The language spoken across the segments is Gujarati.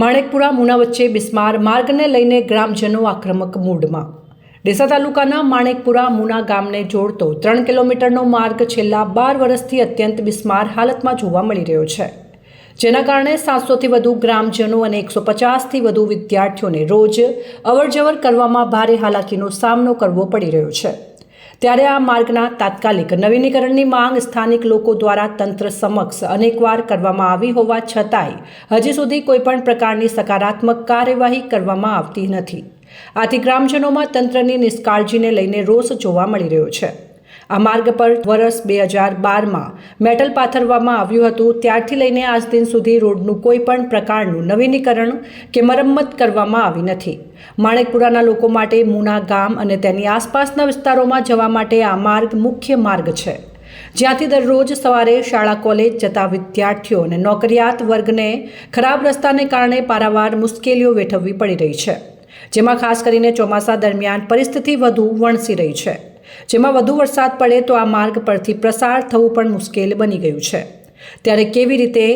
માણેકપુરા મુના વચ્ચે બિસ્માર માર્ગને લઈને ગ્રામજનો આક્રમક મૂડમાં. ડીસા તાલુકાના માણેકપુરા મુના ગામને જોડતો ત્રણ કિલોમીટરનો માર્ગ છેલ્લા બાર વર્ષથી અત્યંત બિસ્માર હાલતમાં જોવા મળી રહ્યો છે. જેના કારણે સાતસોથી વધુ ગ્રામજનો અને એકસો પચાસથી વધુ વિદ્યાર્થીઓને રોજ અવરજવર કરવામાં ભારે હાલાકીનો સામનો કરવો પડી રહ્યો છે. ત્યારે આ માર્ગના તાત્કાલિક નવીનીકરણની માંગ સ્થાનિક લોકો દ્વારા તંત્ર સમક્ષ અનેકવાર કરવામાં આવી હોવા છતાંય હજી સુધી કોઈપણ પ્રકારની સકારાત્મક કાર્યવાહી કરવામાં આવતી નથી. આથી ગ્રામજનોમાં તંત્રની નિષ્કાળજીને લઈને રોષ જોવા મળી રહ્યો છે. આ માર્ગ પર વર્ષ બે હજાર બારમાં મેટલ પાથરવામાં આવ્યું હતું. ત્યારથી લઈને આજ દિન સુધી રોડનું કોઈ પણ પ્રકારનું નવીનીકરણ કે મરમ્મત કરવામાં આવી નથી. માણેકપુરાના લોકો માટે મુના ગામ અને તેની આસપાસના વિસ્તારોમાં જવા માટે આ માર્ગ મુખ્ય માર્ગ છે. જ્યાંથી દરરોજ સવારે શાળા, કોલેજ જતા વિદ્યાર્થીઓ અને નોકરિયાત વર્ગને ખરાબ રસ્તાને કારણે પારાવાર મુશ્કેલીઓ વેઠવવી પડી રહી છે. જેમાં ખાસ કરીને ચોમાસા દરમિયાન પરિસ્થિતિ વધુ વણસી રહી છે. જેમાં વધુ વરસાદ પડે તો આ માર્ગ પરથી પ્રસાર થવું પણ મુશ્કેલ બની ગયું છે. ત્યારે કેવી રીતે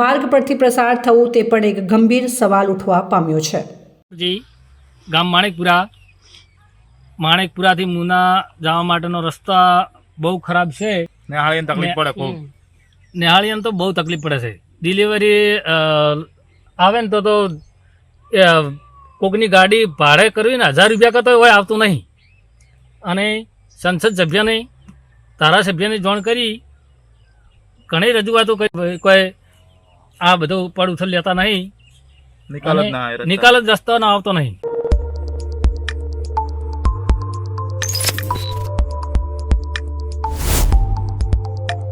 માર્ગ પરથી પ્રસાર થવું તે પણ એક ગંભીર સવાલ ઉઠવા પામ્યો છે. જી ગામ માણેકપુરા. માણેકપુરાથી મુના જવા માટેનો રસ્તા બહુ ખરાબ છે. નેહાળીને તકલીફ પડે ખૂબ. નેહાળીને તો બહુ તકલીફ પડે છે. ડિલિવરી આવે ને તો તો કોકની ગાડી ભાડે કરવી ને હજાર રૂપિયા કરતો હોય આવતું નહીં. અને સંસદ સભ્યને ધારાસભ્યને જાણ કરી ઘણી રજૂઆતો કરી. કોઈ આ બધું પડ ઉથલ લેતા નહીં. નિકાલ જ રસ્તો ના આવતો નહીં.